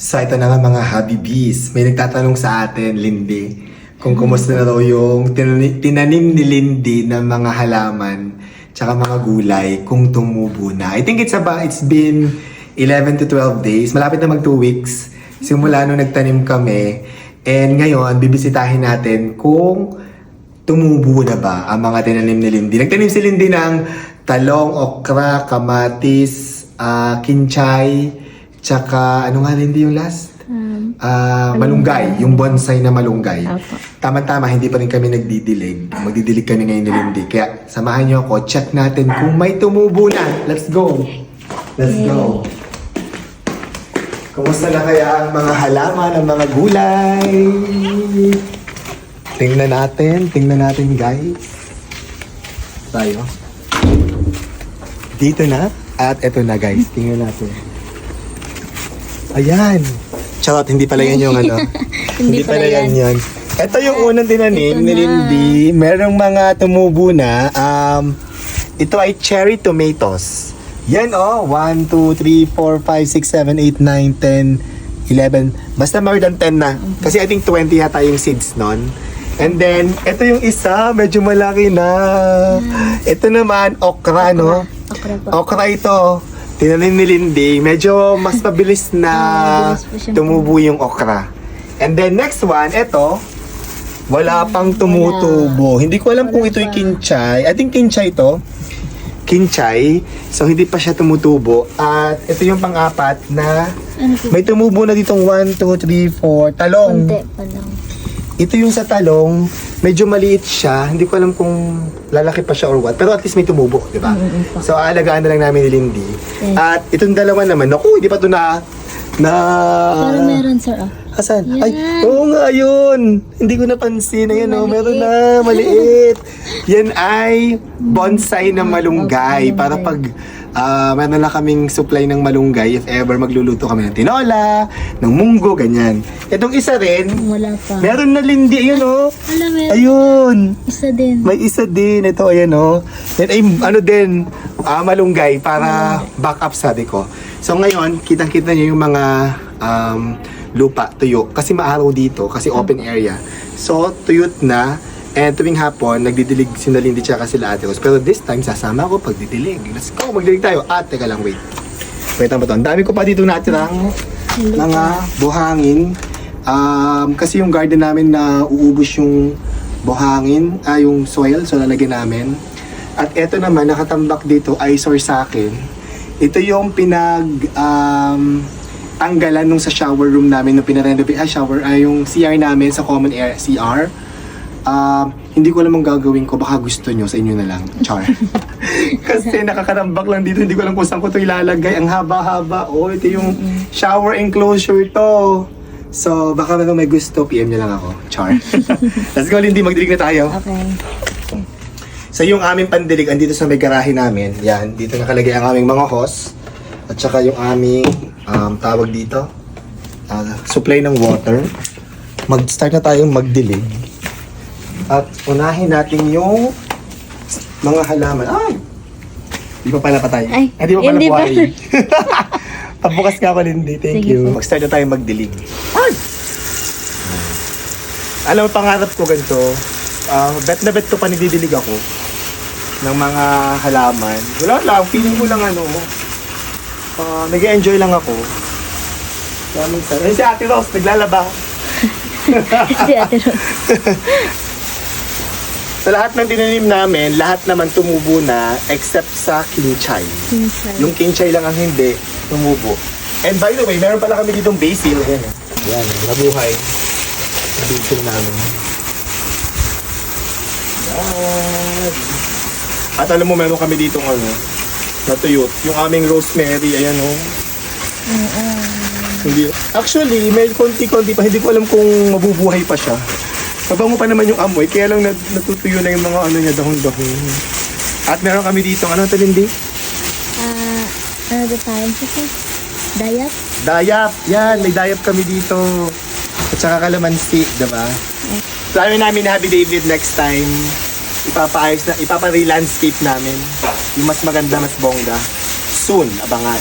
So ito na nga mga Habibis. May nagtatanong sa atin, Lindy, kung kumusta na raw yung tinani- tinanim ni Lindy ng mga halaman tsaka mga gulay kung tumubo na. I think it's about, it's been 11 to 12 days. Malapit na mag 2 weeks simula nung nagtanim kami. And ngayon, bibisitahin natin kung tumubo na ba ang mga tinanim ni Lindy. Nagtanim si Lindy ng talong, okra, kamatis, ah, kinchay, tsaka ano nga Lindy yung last? Um, Ah, malunggay, yung bonsai na malunggay. Tama-tama, hindi pa rin kami nagdidilig. Magdidilig kami ngayon ni Lindy. Kaya samahan niyo ako, check natin kung may tumubo na. Let's go! Let's go! Kumusta na kaya ang mga halaman, ang mga gulay? Tingnan natin, tingnan natin guys. Tayo. Dito na. At eto na guys, tingnan natin. Ayan. Charot, hindi pala yan yung ano. hindi, Hindi pala pala yan yan. Ito yung unang tinanim Ito ni na. Lindy. Merong mga tumubo na. Um, ito ay cherry tomatoes. Yan oh. 1, 2, 3, 4, 5, 6, 7, 8, 9, 10, 11. Basta more than 10 na. Kasi I think 20 yata yung seeds nun. And then, ito yung isa. Medyo malaki na. Ito naman, okra, no? okra po. Okra ito. Tinanim ni Lindy. Medyo mas mabilis na siyang tumubo yung okra. And then next one, ito. Wala pang tumutubo. Hindi ko alam kung ito'y kinchay. I think kinchay to. Kinchay. So hindi pa siya tumutubo. At ito yung pang-apat na Ano may tumubo na ditong 1, 2, 3, 4. Talong. Konti pa lang. Ito yung sa talong, medyo maliit siya. Hindi ko alam kung lalaki pa siya or what. Pero at least may tumubo, di ba? So, aalagaan na lang namin ni Lindy. Yes. At itong dalawa naman, naku, hindi pa ito na... na Parang meron, sir. Ah. Asan? Yan. Ay, oo nga, yun. Hindi ko napansin. Ayan, oh, meron na, maliit. Yan ay bonsai na. Malunggay. Para pag ah meron na kaming supply ng malunggay, if ever magluluto kami ng tinola, ng munggo, ganyan. Itong isa rin, Wala pa. meron na lindi. Ayun, oh. Wala, meron. Ayun. Isa din. May isa din. Ito, ayan, oh. Yan ay, ano din, ah, malunggay para backup sabi ko. So, ngayon, kitang-kita niyo yung mga um, lupa, tuyo. Kasi maaraw dito, kasi open area. So, tuyot na. And tuwing hapon, nagdidilig si Nalindi tsaka sila Ate Rose. Pero this time, sasama ako pagdidilig. Let's go, magdilig tayo. At, teka lang, wait. Wait lang ba to? Ang dami ko pa dito natirang mga buhangin. Um, kasi yung garden namin na uubos yung buhangin, ah, yung soil, so lalagyan namin. At eto naman, nakatambak dito, eyesore sa akin. Ito yung pinag, um, tanggalan nung sa shower room namin, nung pinarenovate, ah, shower, ah, yung CR namin sa common air, CR. Um, hindi ko alam ang gagawin ko, baka gusto nyo, sa inyo na lang, char. Kasi nakakarambak lang dito, hindi ko alam kung saan ko ito ilalagay. Ang haba-haba, oh, ito yung shower enclosure to. So, baka naman may gusto, PM nyo lang ako, char. Let's go, Lindy, magdilig na tayo. Okay. So yung aming pandilig andito sa may garahe namin. Yan, dito nakalagay ang aming mga hose. At saka yung aming um, tawag dito, ah, supply ng water. Mag-start na tayong magdilig. At unahin natin yung mga halaman. Ay! Di pa pala patay. Ay, di pa pala hindi buhay. Pabukas ka ako, Lindy. Thank Sige you. po. Mag-start na tayong magdilig. Ay! Alam mo, pangarap ko ganito. ah bet na bet ko pa nagdidilig ako ng mga halaman. Wala lang, feeling ko lang ano. Uh, nag-enjoy lang ako. Kaya minsan, ayun si Ate Rose, naglalaba. si Ate Rose. Sa lahat ng tinanim namin, lahat naman tumubo na except sa kinchay. Minsan. Yung kinchay lang ang hindi tumubo. And by the way, meron pala kami ditong basil. Ayan. Ayan, nabuhay. Basil namin. Yan. At alam mo, meron kami ditong ano, natuyot. Yung aming rosemary, ayan o. Hindi. Actually, may konti-konti pa. Hindi ko alam kung mabubuhay pa siya. Mabango pa naman yung amoy, kaya lang nat- natutuyo na yung mga ano niya, dahon-dahon. At meron kami dito, ano ito Lindy? Ah, ano ba tayo? Sige. Dayat? Dayap. Yan, may dayap kami dito. At saka kalamansi, diba? Plano namin na Happy David next time. Ipapaayos na, ipapa-re-landscape namin. Yung mas maganda, mas bongga. Soon, abangan.